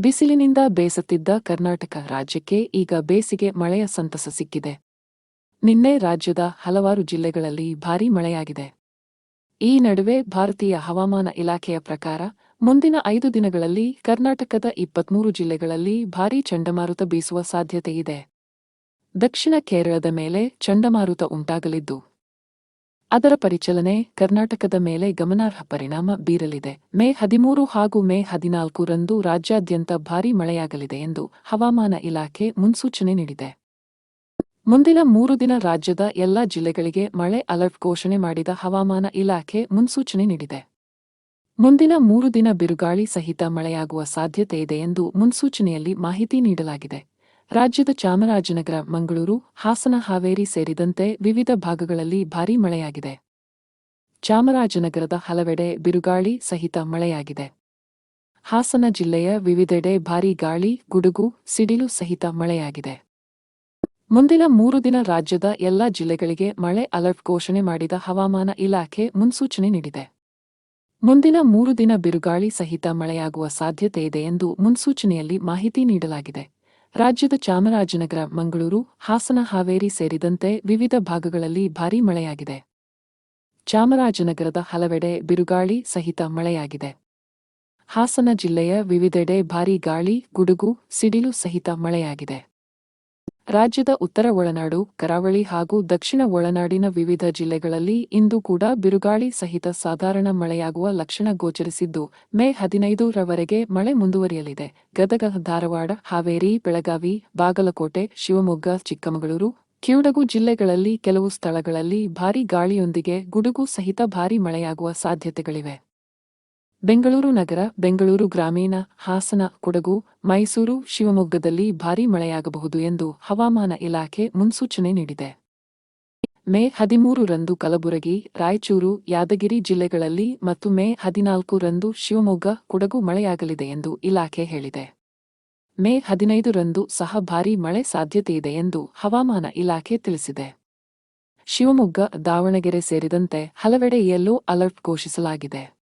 ಬಿಸಿಲಿನಿಂದ ಬೇಸತ್ತಿದ್ದ ಕರ್ನಾಟಕ ರಾಜ್ಯಕ್ಕೆ ಈಗ ಬೇಸಿಗೆ ಮಳೆಯ ಸಂತಸ ಸಿಕ್ಕಿದೆ. ನಿನ್ನೆ ರಾಜ್ಯದ ಹಲವಾರು ಜಿಲ್ಲೆಗಳಲ್ಲಿ ಭಾರೀ ಮಳೆಯಾಗಿದೆ. ಈ ನಡುವೆ ಭಾರತೀಯ ಹವಾಮಾನ ಇಲಾಖೆಯ ಪ್ರಕಾರ ಮುಂದಿನ ಐದು ದಿನಗಳಲ್ಲಿ ಕರ್ನಾಟಕದ ಇಪ್ಪತ್ಮೂರು ಜಿಲ್ಲೆಗಳಲ್ಲಿ ಭಾರೀ ಚಂಡಮಾರುತ ಬೀಸುವ ಸಾಧ್ಯತೆಯಿದೆ. ದಕ್ಷಿಣ ಕೇರಳದ ಮೇಲೆ ಚಂಡಮಾರುತ ಉಂಟಾಗಲಿದ್ದು ಅದರ ಪರಿಚಲನೆ ಕರ್ನಾಟಕದ ಮೇಲೆ ಗಮನಾರ್ಹ ಪರಿಣಾಮ ಬೀರಲಿದೆ. ಮೇ ಹದಿಮೂರು ಹಾಗೂ ಮೇ ಹದಿನಾಲ್ಕು ರಂದು ರಾಜ್ಯಾದ್ಯಂತ ಭಾರೀ ಮಳೆಯಾಗಲಿದೆ ಎಂದು ಹವಾಮಾನ ಇಲಾಖೆ ಮುನ್ಸೂಚನೆ ನೀಡಿದೆ. ಮುಂದಿನ ಮೂರು ದಿನ ರಾಜ್ಯದ ಎಲ್ಲಾ ಜಿಲ್ಲೆಗಳಿಗೆ ಮಳೆ ಅಲರ್ಟ್ ಘೋಷಣೆ ಮಾಡಿದ ಹವಾಮಾನ ಇಲಾಖೆ ಮುನ್ಸೂಚನೆ ನೀಡಿದೆ. ಮುಂದಿನ ಮೂರು ದಿನ ಬಿರುಗಾಳಿ ಸಹಿತ ಮಳೆಯಾಗುವ ಸಾಧ್ಯತೆಯಿದೆ ಎಂದು ಮುನ್ಸೂಚನೆಯಲ್ಲಿ ಮಾಹಿತಿ ನೀಡಲಾಗಿದೆ. ರಾಜ್ಯದ ಚಾಮರಾಜನಗರ, ಮಂಗಳೂರು, ಹಾಸನ, ಹಾವೇರಿ ಸೇರಿದಂತೆ ವಿವಿಧ ಭಾಗಗಳಲ್ಲಿ ಭಾರೀ ಮಳೆಯಾಗಿದೆ. ಚಾಮರಾಜನಗರದ ಹಲವೆಡೆ ಬಿರುಗಾಳಿ ಸಹಿತ ಮಳೆಯಾಗಿದೆ. ಹಾಸನ ಜಿಲ್ಲೆಯ ವಿವಿಧೆಡೆ ಭಾರೀ ಗಾಳಿ, ಗುಡುಗು, ಸಿಡಿಲು ಸಹಿತ ಮಳೆಯಾಗಿದೆ. ಮುಂದಿನ ಮೂರು ದಿನ ರಾಜ್ಯದ ಎಲ್ಲಾ ಜಿಲ್ಲೆಗಳಿಗೆ ಮಳೆ ಅಲರ್ಟ್ ಘೋಷಣೆ ಮಾಡಿದ ಹವಾಮಾನ ಇಲಾಖೆ ಮುನ್ಸೂಚನೆ ನೀಡಿದೆ. ಮುಂದಿನ ಮೂರು ದಿನ ಬಿರುಗಾಳಿ ಸಹಿತ ಮಳೆಯಾಗುವ ಸಾಧ್ಯತೆಯಿದೆ ಎಂದು ಮುನ್ಸೂಚನೆಯಲ್ಲಿ ಮಾಹಿತಿ ನೀಡಲಾಗಿದೆ. ರಾಜ್ಯದ ಚಾಮರಾಜನಗರ, ಮಂಗಳೂರು, ಹಾಸನ, ಹಾವೇರಿ ಸೇರಿದಂತೆ ವಿವಿಧ ಭಾಗಗಳಲ್ಲಿ ಭಾರೀ ಮಳೆಯಾಗಿದೆ. ಚಾಮರಾಜನಗರದ ಹಲವೆಡೆ ಬಿರುಗಾಳಿ ಸಹಿತ ಮಳೆಯಾಗಿದೆ. ಹಾಸನ ಜಿಲ್ಲೆಯ ವಿವಿಧೆಡೆ ಭಾರೀ ಗಾಳಿ, ಗುಡುಗು, ಸಿಡಿಲು ಸಹಿತ ಮಳೆಯಾಗಿದೆ. ರಾಜ್ಯದ ಉತ್ತರ ಒಳನಾಡು, ಕರಾವಳಿ ಹಾಗೂ ದಕ್ಷಿಣ ಒಳನಾಡಿನ ವಿವಿಧ ಜಿಲ್ಲೆಗಳಲ್ಲಿ ಇಂದು ಕೂಡ ಬಿರುಗಾಳಿ ಸಹಿತ ಸಾಧಾರಣ ಮಳೆಯಾಗುವ ಲಕ್ಷಣ ಗೋಚರಿಸಿದ್ದು, ಮೇ ಹದಿನೈದರವರೆಗೆ ಮಳೆ ಮುಂದುವರಿಯಲಿದೆ. ಗದಗ, ಧಾರವಾಡ, ಹಾವೇರಿ, ಬೆಳಗಾವಿ, ಬಾಗಲಕೋಟೆ, ಶಿವಮೊಗ್ಗ, ಚಿಕ್ಕಮಗಳೂರು, ಕಿವುಡಗು ಜಿಲ್ಲೆಗಳಲ್ಲಿ ಕೆಲವು ಸ್ಥಳಗಳಲ್ಲಿ ಭಾರೀ ಗಾಳಿಯೊಂದಿಗೆ ಗುಡುಗು ಸಹಿತ ಭಾರೀ ಮಳೆಯಾಗುವ ಸಾಧ್ಯತೆಗಳಿವೆ. ಬೆಂಗಳೂರು ನಗರ, ಬೆಂಗಳೂರು ಗ್ರಾಮೀಣ, ಹಾಸನ, ಕೊಡಗು, ಮೈಸೂರು, ಶಿವಮೊಗ್ಗದಲ್ಲಿ ಭಾರೀ ಮಳೆಯಾಗಬಹುದು ಎಂದು ಹವಾಮಾನ ಇಲಾಖೆ ಮುನ್ಸೂಚನೆ ನೀಡಿದೆ. ಮೇ ಹದಿಮೂರು ರಂದು ಕಲಬುರಗಿ, ರಾಯಚೂರು, ಯಾದಗಿರಿ ಜಿಲ್ಲೆಗಳಲ್ಲಿ ಮತ್ತು ಮೇ ಹದಿನಾಲ್ಕು ರಂದು ಶಿವಮೊಗ್ಗ, ಕೊಡಗು ಮಳೆಯಾಗಲಿದೆ ಎಂದು ಇಲಾಖೆ ಹೇಳಿದೆ. ಮೇ ಹದಿನೈದು ರಂದು ಸಹ ಭಾರೀ ಮಳೆ ಸಾಧ್ಯತೆಯಿದೆ ಎಂದು ಹವಾಮಾನ ಇಲಾಖೆ ತಿಳಿಸಿದೆ. ಶಿವಮೊಗ್ಗ, ದಾವಣಗೆರೆ ಸೇರಿದಂತೆ ಹಲವೆಡೆ ಯೆಲ್ಲೋ ಅಲರ್ಟ್ ಘೋಷಿಸಲಾಗಿದೆ.